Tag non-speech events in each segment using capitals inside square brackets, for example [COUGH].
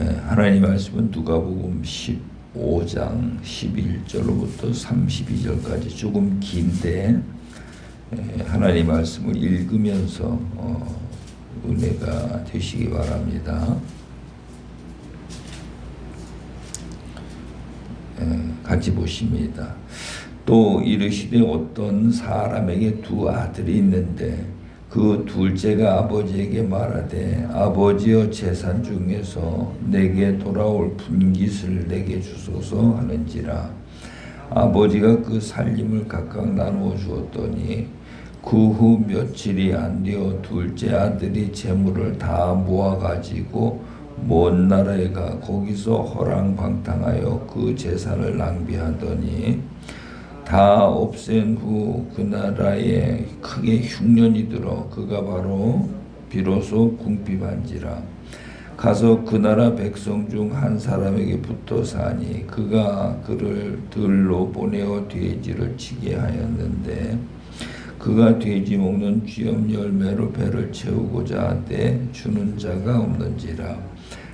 예, 하나님 말씀은 누가복음 15장 11절로부터 32절까지 조금 긴데 예, 하나님 말씀을 읽으면서 어, 은혜가 되시기 바랍니다. 예, 같이 보십니다. 또 이르시되 어떤 사람에게 두 아들이 있는데 그 둘째가 아버지에게 말하되 아버지여 재산 중에서 내게 돌아올 분깃을 내게 주소서 하는지라. 아버지가 그 살림을 각각 나누어 주었더니 그 후 며칠이 안 되어 둘째 아들이 재물을 다 모아 가지고 먼 나라에 가 거기서 허랑방탕하여 그 재산을 낭비하더니 다 없앤 후 그 나라에 크게 흉년이 들어 그가 바로 비로소 궁핍한지라. 가서 그 나라 백성 중 한 사람에게 붙어 사니 그가 그를 들로 보내어 돼지를 치게 하였는데 그가 돼지 먹는 쥐염 열매로 배를 채우고자 하되 주는 자가 없는지라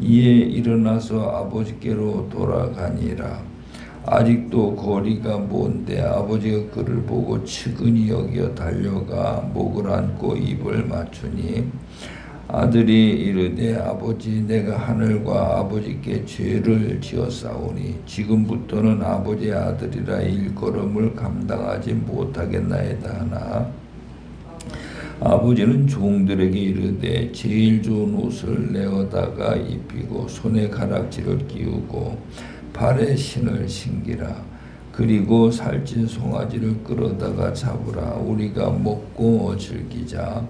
이에 일어나서 아버지께로 돌아가니라. 아직도 거리가 먼데 아버지가 그를 보고 측은히 여겨 달려가 목을 안고 입을 맞추니 아들이 이르되 아버지 내가 하늘과 아버지께 죄를 지었사오니 지금부터는 아버지의 아들이라 일걸음을 감당하지 못하겠나이다 하나 아버지는 종들에게 이르되 제일 좋은 옷을 내어다가 입히고 손에 가락지를 끼우고 발에 신을 신기라. 그리고 살찐 송아지를 끌어다가 잡으라. 우리가 먹고 즐기자.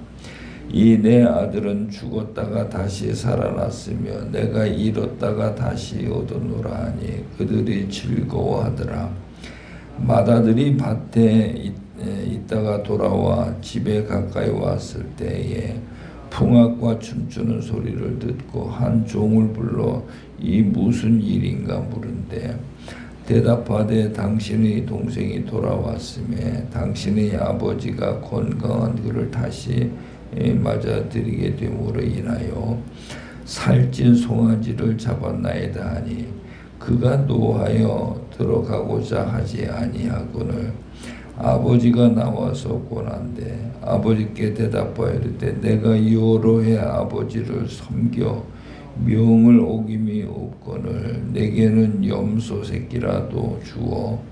이 내 아들은 죽었다가 다시 살아났으며 내가 잃었다가 다시 얻었노라 하니 그들이 즐거워하더라. 마다들이 밭에 있다 가 돌아와 집에 가까이 왔을 때에 풍악과 춤추는 소리를 듣고 한 종을 불러 이 무슨 일인가 물은데 대답하되 당신의 동생이 돌아왔음에 당신의 아버지가 건강한 그를 다시 맞아들이게 됨으로 인하여 살찐 송아지를 잡았나이다 하니 그가 노하여 들어가고자 하지 아니하거늘 아버지가 나와서 고난데 아버지께 대답하여되 내가 여러 해 아버지를 섬겨 명을 어김이 없거늘 내게는 염소 새끼라도 주어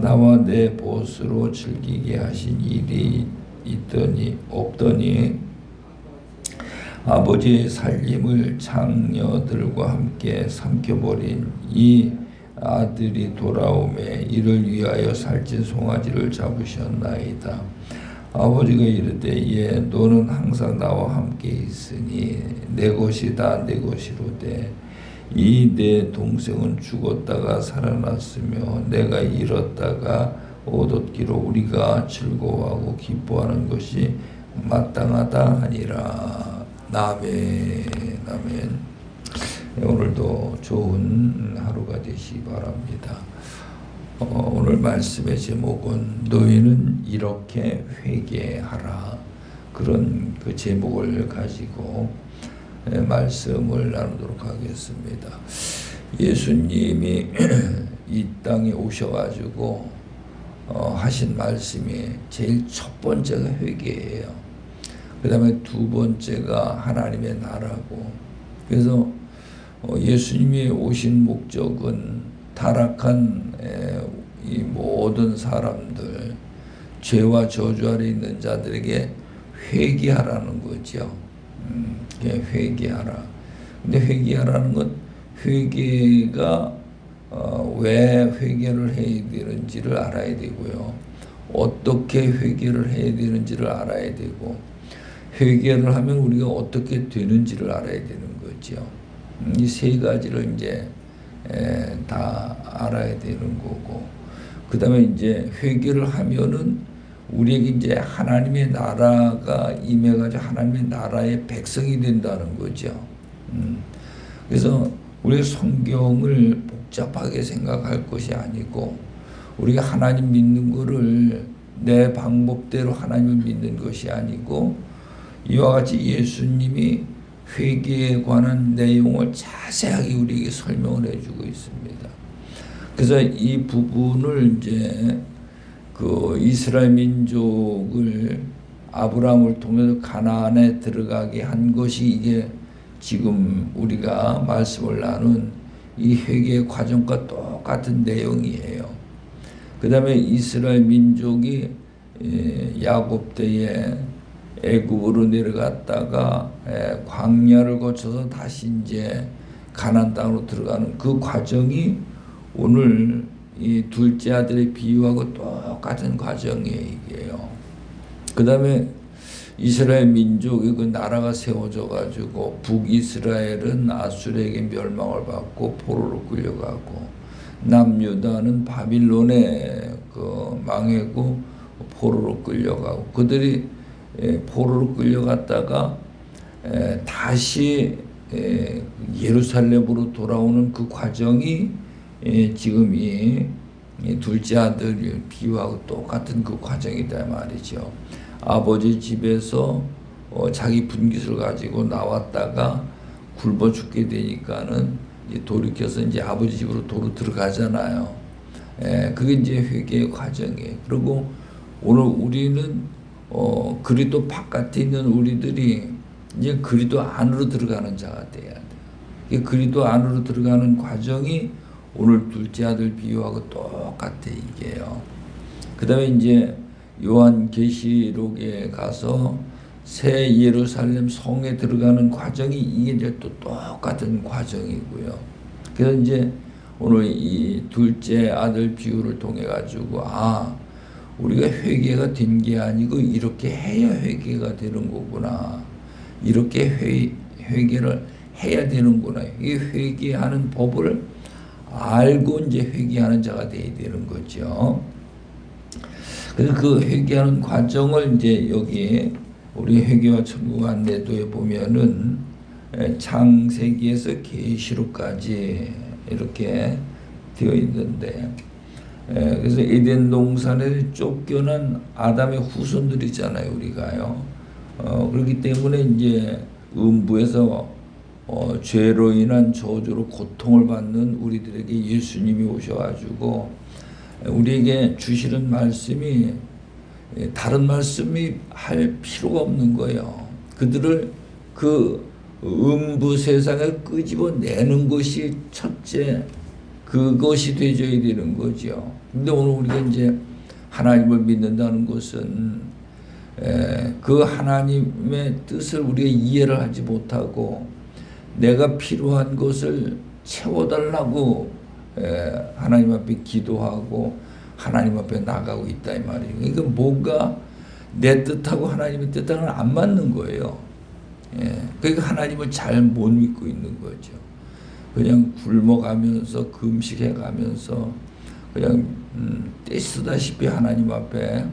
나와 내 보스로 즐기게 하신 일이 있더니 없더니 아버지의 살림을 장녀들과 함께 삼켜버린 이 아들이 돌아오매 이를 위하여 살찐 송아지를 잡으셨나이다. 아버지가 이르되 예 너는 항상 나와 함께 있으니 내 것이다 내 것이로되 이 내 동생은 죽었다가 살아났으며 내가 잃었다가 얻었기로 우리가 즐거워하고 기뻐하는 것이 마땅하다 하니라. 아멘 아멘 오늘도 좋은 하루가 바랍니다. 어, 오늘 말씀의 제목은 너희는 이렇게 회개하라 그런 그 제목을 가지고 말씀을 나누도록 하겠습니다. 예수님이 [CLEARS THROAT] 이 땅에 오셔가지고 어, 하신 말씀이 제일 첫 번째가 회개예요. 그 다음에 두 번째가 하나님의 나라고. 그래서 어, 예수님이 오신 목적은 타락한 이 모든 사람들 죄와 저주 아래 있는 자들에게 회개하라는 거죠. 음, 회개하라. 근데 회개하라는 건 회개가 어, 왜 회개를 해야 되는지를 알아야 되고요. 어떻게 회개를 해야 되는지를 알아야 되고 회개를 하면 우리가 어떻게 되는지를 알아야 되는 거죠. 이 세 가지를 이제 에, 다 알아야 되는 거고 그 다음에 이제 회개를 하면은 우리에게 이제 하나님의 나라가 임해가지고 하나님의 나라의 백성이 된다는 거죠. 음. 그래서 우리가 성경을 복잡하게 생각할 것이 아니고 우리가 하나님 믿는 거를 내 방법대로 하나님을 믿는 것이 아니고 이와 같이 예수님이 회개에 관한 내용을 자세하게 우리에게 설명을 해주고 있습니다. 그래서 이 부분을 이제 그 이스라엘 민족을 아브라함을 통해서 가나안에 들어가게 한 것이 이게 지금 우리가 말씀을 나눈 이 회개의 과정과 똑같은 내용이에요. 그 다음에 이스라엘 민족이 예, 야곱 때에 애굽으로 내려갔다가 예, 광야를 거쳐서 다시 이제 가나안 땅으로 들어가는 그 과정이 오늘 이 둘째 아들의 비유하고 똑같은 과정이에요. 그 다음에 이스라엘 민족이 그 나라가 세워져 가지고 북이스라엘은 아수르에게 멸망을 받고 포로로 끌려가고 남유다는 바빌론에 그 망해고 포로로 끌려가고 그들이 예, 포로로 끌려갔다가 다시 예루살렘으로 돌아오는 그 과정이 예, 지금 이 둘째 아들 비유하고 똑같은 그 과정이다 말이죠. 아버지 집에서 어, 자기 분깃을 가지고 나왔다가 굶어 죽게 되니까는 돌이켜서 이제 아버지 집으로 도로 들어가잖아요. 예, 그게 이제 회개의 과정이에요. 그리고 오늘 우리는 어, 그리도 바깥에 있는 우리들이 이제 그리도 안으로 들어가는 자가 돼야 돼요. 그리도 안으로 들어가는 과정이 오늘 둘째 아들 비유하고 똑같아 이게요. 그 다음에 이제 요한 계시록에 가서 새 예루살렘 성에 들어가는 과정이 이게 이제 또 똑같은 과정이고요. 그래서 이제 오늘 이 둘째 아들 비유를 통해 가지고 아 우리가 회개가 된 게 아니고 이렇게 해야 회개가 되는 거구나. 이렇게 회, 회개를 해야 되는구나. 이 회개하는 법을 알고 이제 회개하는 자가 돼야 되는 거죠. 그래서 그 회개하는 과정을 이제 여기 우리 회개와 천국 안내도에 보면은 창세기에서 계시록까지 이렇게 되어 있는데 그래서 에덴 동산에 쫓겨난 아담의 후손들이잖아요 우리가요. 어, 그렇기 때문에 이제 음부에서 어, 죄로 인한 저주로 고통을 받는 우리들에게 예수님이 오셔가지고 우리에게 주시는 말씀이 다른 말씀이 할 필요가 없는 거예요. 그들을 그 음부 세상에 끄집어내는 것이 첫째 그것이 되져야 되는 거죠. 근데 오늘 우리가 이제 하나님을 믿는다는 것은 그 하나님의 뜻을 우리가 이해를 하지 못하고 내가 필요한 것을 채워달라고 하나님 앞에 기도하고 하나님 앞에 나가고 있다 이 말이에요. 그러니까 뭔가 내 뜻하고 하나님의 뜻하고는 안 맞는 거예요. 예. 그러니까 하나님을 잘 못 믿고 있는 거죠. 그냥 굶어가면서 금식해 가면서 그냥 음, 떼쓰다시피 하나님 앞에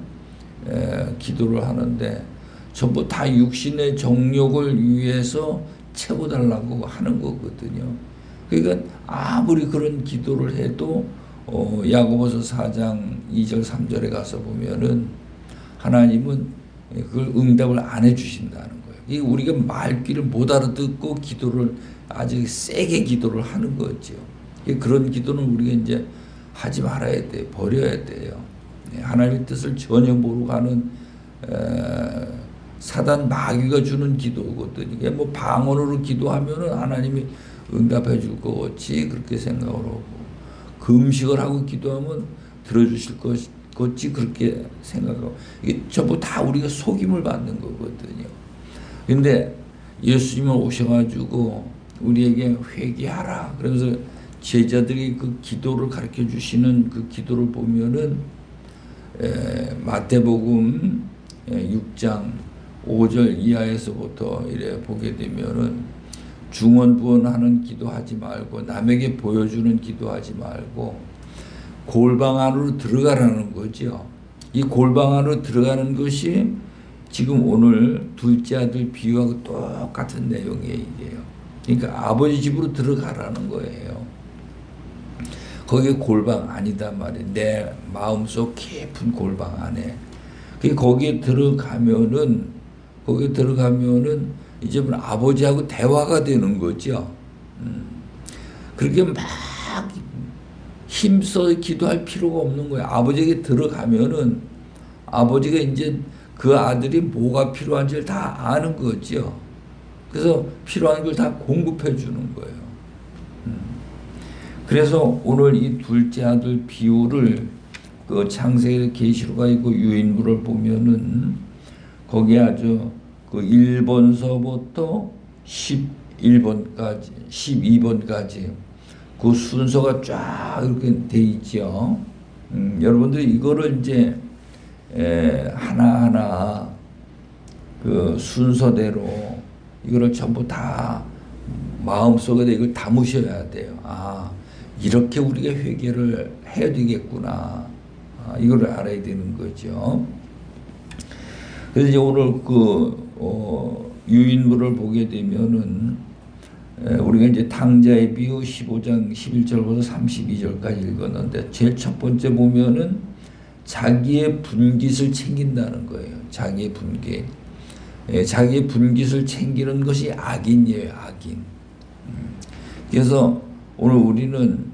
에, 기도를 하는데 전부 다 육신의 정욕을 위해서 채워달라고 하는 거거든요. 그러니까 아무리 그런 기도를 해도 어, 야고보서 4장 2절 3절에 가서 보면은 하나님은 그걸 응답을 안 해주신다는 거예요. 이 우리가 말귀를 못 알아듣고 기도를 아주 세게 기도를 하는 거죠. 그런 기도는 우리가 이제 하지 말아야 돼, 버려야 돼요. 예, 하나님의 뜻을 전혀 모르고 하는 에, 사단 마귀가 주는 기도거든. 이게 뭐 방언으로 기도하면은 하나님이 응답해 줄 거지 그렇게 생각을 하고 금식을 하고 기도하면 들어주실 것 같지 그렇게 생각하고 이게 전부 다 우리가 속임을 받는 거거든요. 근데 예수님은 오셔가지고 우리에게 회개하라. 그러면서 제자들이 그 기도를 가르쳐 주시는 그 기도를 보면은 에, 마태복음 6장 5절 이하에서부터 이래 보게 되면은 중언부언하는 기도하지 말고 남에게 보여주는 기도하지 말고 골방 안으로 들어가라는 거죠. 이 골방 안으로 들어가는 것이 지금 오늘 둘째 아들 비유하고 똑같은 내용이에요. 그러니까 아버지 집으로 들어가라는 거예요. 거기 골방 아니다 말이에요. 내 마음속 깊은 골방 안에. 그 거기에 들어가면은 거기에 들어가면은 이제 뭐 아버지하고 대화가 되는 거죠. 음. 그렇게 막 힘써 기도할 필요가 없는 거예요. 아버지에게 들어가면은 아버지가 이제 그 아들이 뭐가 필요한지를 다 아는 거죠. 그래서 필요한 걸 다 공급해 주는 거예요. 음. 그래서 오늘 이 둘째 아들 비유를 그 창세기 계시록가 있고 유인물을 보면은 거기에 아주 그 1번서부터 11번까지 12번까지 그 순서가 쫙 이렇게 돼 있죠. 음, 여러분들 이거를 이제 에, 하나하나 그 순서대로 이거를 전부 다 마음속에 이걸 담으셔야 돼요. 아, 이렇게 우리가 회개를 해야 되겠구나. 아, 이걸 알아야 되는 거죠. 그래서 이제 오늘 그, 어, 유인물을 보게 되면은 에, 우리가 이제 탕자의 비유 15장 11절부터 32절까지 읽었는데 제일 첫 번째 보면은 자기의 분깃을 챙긴다는 거예요. 자기의 분깃. 예, 자기의 분깃을 챙기는 것이 악인이에요. 악인. 음. 그래서 오늘 우리는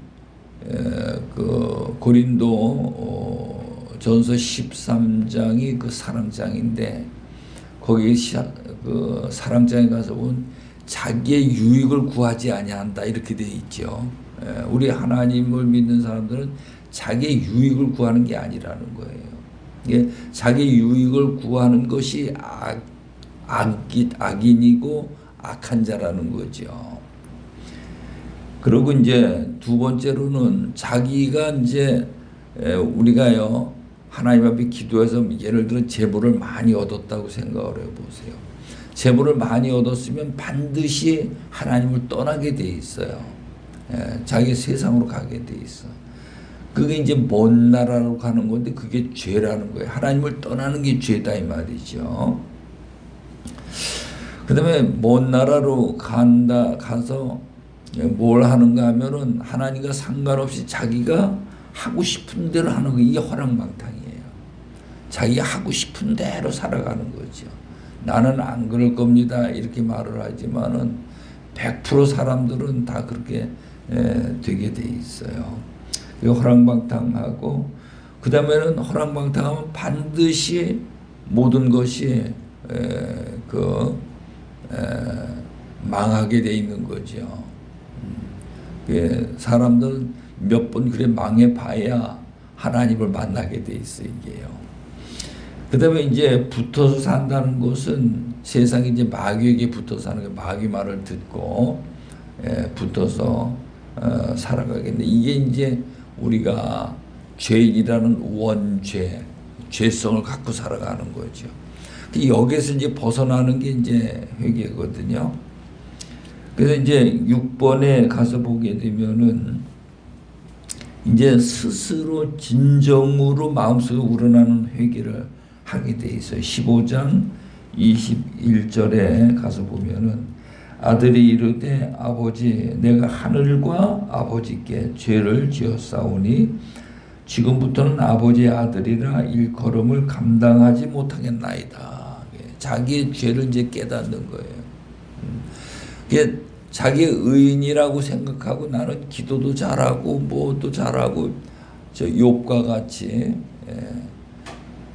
에, 그 고린도 어, 전서 13장이 그 사랑장인데 거기 시, 그 사랑장에 가서 본 자기의 유익을 구하지 아니한다 이렇게 돼 있죠. 에, 우리 하나님을 믿는 사람들은 자기의 유익을 구하는 게 아니라는 거예요. 이게 자기 유익을 구하는 것이 악, 악이, 악인이고 악한 자라는 거죠. 그리고 이제 두 번째로는 자기가 이제 우리가요 하나님 앞에 기도해서 예를 들어 재물을 많이 얻었다고 생각을 해보세요. 재물을 많이 얻었으면 반드시 하나님을 떠나게 돼 있어요. 자기 세상으로 가게 돼 있어. 그게 이제 먼 나라로 가는 건데 그게 죄라는 거예요. 하나님을 떠나는 게 죄다 이 말이죠. 그 다음에 먼 나라로 간다 가서 뭘 하는가 하면은 하나님과 상관없이 자기가 하고 싶은 대로 하는 거 이게 허랑방탕이에요. 자기가 하고 싶은 대로 살아가는 거죠. 나는 안 그럴 겁니다. 이렇게 말을 하지만은 100% 사람들은 다 그렇게 되게 돼 있어요. 허랑방탕하고 그 다음에는 허랑방탕하면 반드시 모든 것이 그 망하게 돼 있는 거죠. 음, 사람들은 몇번 그래 망해 봐야 하나님을 만나게 돼 있어 이게요. 그 다음에 이제 붙어서 산다는 것은 세상에 이제 마귀에게 붙어 사는 거 마귀 말을 듣고 붙어서 어, 살아가겠는데 이게 이제 우리가 죄인이라는 원죄, 죄성을 갖고 살아가는 거죠. 그 여기에서 이제 벗어나는 게 이제 회개거든요. 그래서 이제 6번에 가서 보게 되면은 이제 스스로 진정으로 마음속에 우러나는 회개를 하게 돼 있어요. 15장 21절에 가서 보면은 아들이 이르되 아버지 내가 하늘과 아버지께 죄를 지었사오니 지금부터는 아버지의 아들이라 일컬음을 감당하지 못하겠나이다. 자기의 죄를 이제 깨닫는 거예요. 음. 자기 의인이라고 생각하고 나는 기도도 잘하고 뭐도 잘하고 저 욥과 같이 예.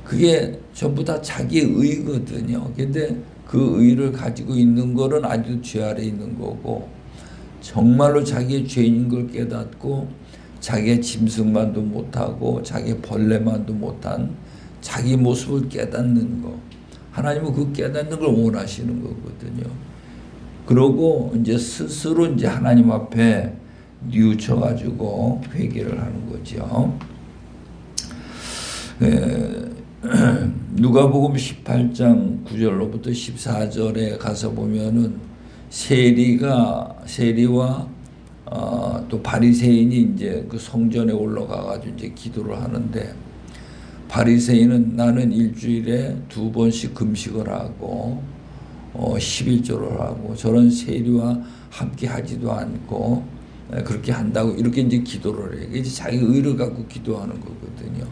그게 전부 다 자기 의거든요. 근데 그 의를 가지고 있는 거는 아주 죄 아래 있는 거고 정말로 자기의 죄인 걸 깨닫고 자기의 짐승만도 못하고 자기의 벌레만도 못한 자기 모습을 깨닫는 거. 하나님은 그 깨닫는 걸 원하시는 거거든요. 그러고 이제 스스로 이제 하나님 앞에 뉘우쳐 가지고 회개를 하는 거죠. 누가복음 18장 9절로부터 14절에 가서 보면은 세리가 세리와 어, 또 바리새인이 이제 그 성전에 올라가 가지고 이제 기도를 하는데 바리새인은 나는 일주일에 두 번씩 금식을 하고 어, 11조를 하고 저런 세리와 함께 하지도 않고 에, 그렇게 한다고 이렇게 이제 기도를 해. 이제 자기 의를 갖고 기도하는 거거든요.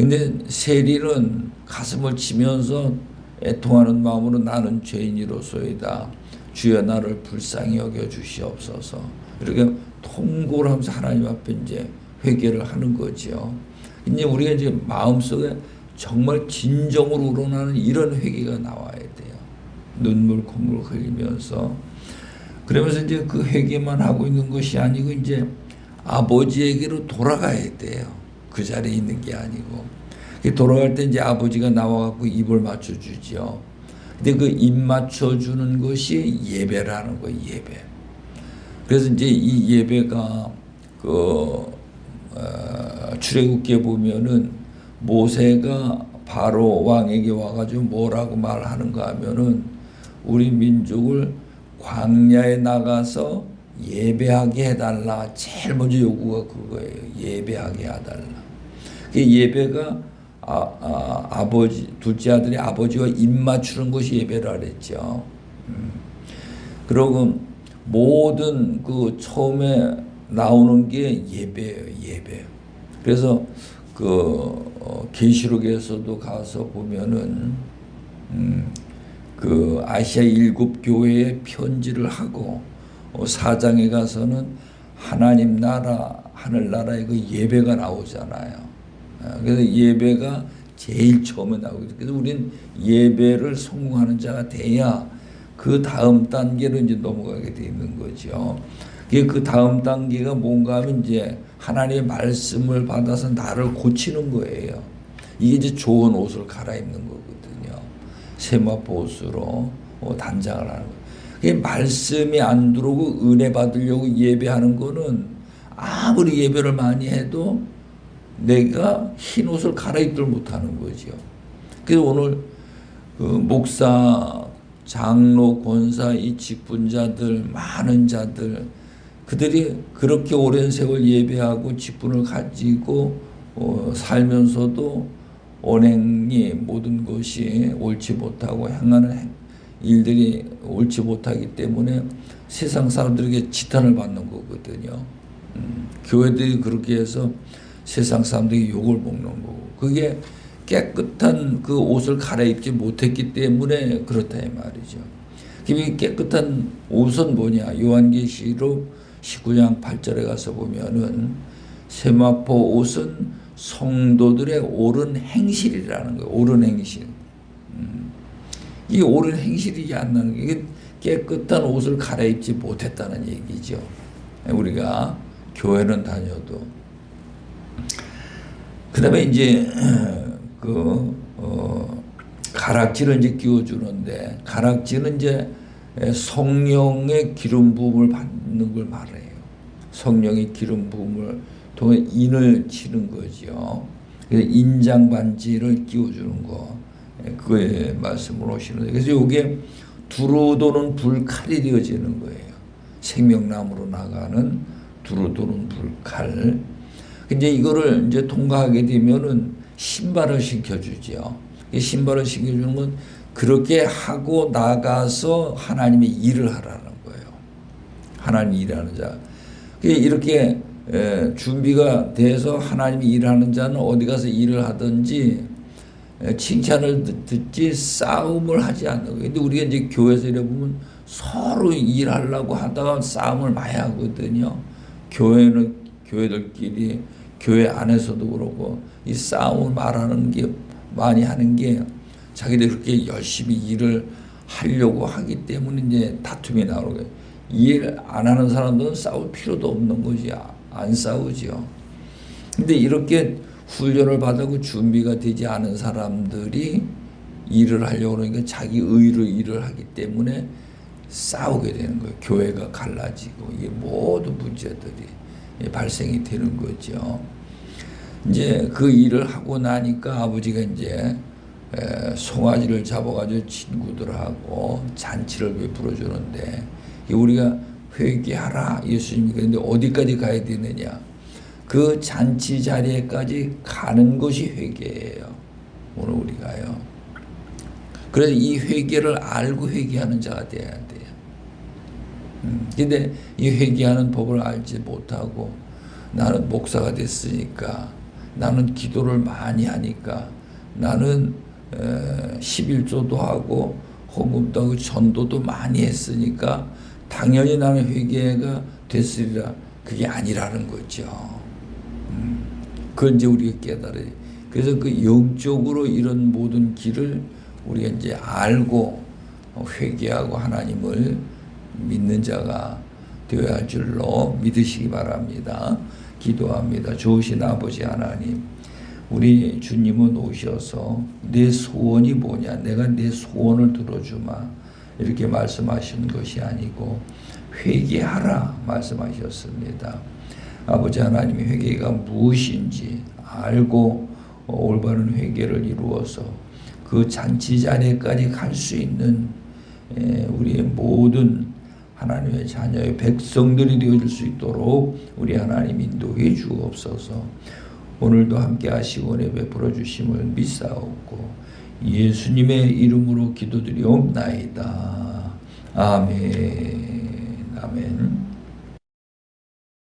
근데 세리는 가슴을 치면서 애통하는 마음으로 나는 죄인이로소이다. 주여 나를 불쌍히 여겨 주시옵소서. 이렇게 통고를 하면서 하나님 앞에 이제 회개를 하는 거죠. 이제 우리가 이제 마음속에 정말 진정으로 우러나는 이런 회개가 나와야 돼요. 눈물 콧물 흘리면서 그러면서 이제 그 회개만 하고 있는 것이 아니고 이제 아버지에게로 돌아가야 돼요. 그 자리에 있는 게 아니고 돌아갈 때 이제 아버지가 나와갖고 입을 맞춰주지요. 근데 그 입 맞춰주는 것이 예배라는 거예요. 예배. 그래서 이제 이 예배가 그 어, 출애굽기에 보면은 모세가 바로 왕에게 와가지고 뭐라고 말하는가 하면은 우리 민족을 광야에 나가서 예배하게 해달라. 제일 먼저 요구가 그거예요. 예배하게 해달라. 그 예배가 아, 아, 아 버지 둘째 아들이 아버지와 입 맞추는 것이 예배라 그랬죠. 음. 그리고 모든 그 처음에 나오는 게 예배예요, 예배. 그래서 그 어, 계시록에서도 가서 보면은 음, 그 아시아 일곱 교회에 편지를 하고 어, 사장에 가서는 하나님 나라 하늘 나라의 그 예배가 나오잖아요. 어, 그래서 예배가 제일 처음에 나오고 그래서 우리는 예배를 성공하는 자가 돼야 그 다음 단계로 이제 넘어가게 돼 있는 거죠. 그게 그 다음 단계가 뭔가 하면 이제 하나님의 말씀을 받아서 나를 고치는 거예요. 이게 이제 좋은 옷을 갈아입는 거거든요. 세마포 옷으로 어, 단장을 하는 거예요. 그게 말씀이 안 들어오고 은혜 받으려고 예배하는 거는 아무리 예배를 많이 해도 내가 흰 옷을 갈아입들 못하는 거죠. 그래서 오늘 그 목사, 장로, 권사, 이 직분자들, 많은 자들, 그들이 그렇게 오랜 세월 예배하고 직분을 가지고 어, 살면서도 언행이 모든 것이 옳지 못하고 행하는 일들이 옳지 못하기 때문에 세상 사람들에게 지탄을 받는 거거든요. 음, 교회들이 그렇게 해서 세상 사람들이 욕을 먹는 거고 그게 깨끗한 그 옷을 갈아입지 못했기 때문에 그렇다 이 말이죠. 그 깨끗한 옷은 뭐냐? 요한계시록 19장 8절에 가서 보면은 세마포 옷은 성도들의 옳은 행실이라는 거예요. 옳은 행실. 음. 이 옳은 행실이 안 나는 게 깨끗한 옷을 갈아입지 못했다는 얘기죠. 우리가 교회는 다녀도 그 다음에 이제 그 어, 가락지를 이제 끼워주는데 가락지는 이제 성령의 기름 부음을 받는 걸 말해요. 성령의 기름 부음을 통해 인을 치는 거죠. 그래서 인장 반지를 끼워주는 거 그거에 말씀을 오시는데 그래서 이게 두루 도는 불칼이 되어지는 거예요. 생명나무로 나가는 두루 도는 불칼. 이제 이거를 이제 통과하게 되면은 신발을 신겨주죠. 신발을 신겨주는 건 그렇게 하고 나가서 하나님의 일을 하라는 거예요. 하나님 일하는 자. 이렇게 준비가 돼서 하나님이 일하는 자는 어디 가서 일을 하든지 칭찬을 듣지 싸움을 하지 않는 거예요. 근데 우리가 이제 교회에서 이래 보면 서로 일하려고 하다가 싸움을 많이 하거든요. 교회는 교회들끼리 교회 안에서도 그렇고 이 싸움을 말하는 게 많이 하는 게 자기들 그렇게 열심히 일을 하려고 하기 때문에 이제 다툼이 거예요. 일안 하는 사람들은 싸울 필요도 없는 거지. 안 싸우죠. 근데 이렇게 훈련을 받고 준비가 되지 않은 사람들이 일을 하려고 그러니까 자기 의로 일을 하기 때문에 싸우게 되는 거예요. 교회가 갈라지고 이 모든 문제들이 발생이 되는 거죠. 이제 그 일을 하고 나니까 아버지가 이제 에, 송아지를 잡아가지고 친구들하고 잔치를 베풀어 주는데 우리가 회개하라 예수님이 그런데 어디까지 가야 되느냐. 그 잔치 자리에까지 가는 것이 회개예요. 오늘 우리가요. 그래서 이 회개를 알고 회개하는 자가 돼야 돼요 음, 근데 이 회개하는 법을 알지 못하고 나는 목사가 됐으니까 나는 기도를 많이 하니까 나는 에, 11조도 하고 헌금도 하고 전도도 많이 했으니까 당연히 나는 회개가 됐으리라 그게 아니라는 거죠. 음, 그건 이제 우리가 깨달아야 돼. 그래서 그 영적으로 이런 모든 길을 우리가 이제 알고 회개하고 하나님을 믿는 자가 되어야 할 줄로 믿으시기 바랍니다. 기도합니다. 좋으신 아버지 하나님, 우리 주님은 오셔서 내 소원이 뭐냐? 내가 내 소원을 들어주마. 이렇게 말씀하시는 것이 아니고 회개하라 말씀하셨습니다. 아버지 하나님의 회개가 무엇인지 알고 올바른 회개를 이루어서 그 잔치 자리까지 갈 수 있는 에, 우리의 모든 하나님의 자녀의 백성들이 되어줄 수 있도록 우리 하나님 인도해 주옵소서. 오늘도 함께 하시고 내 베풀어 주심을 믿사옵고 예수님의 이름으로 기도드리옵나이다. 아멘. 아멘.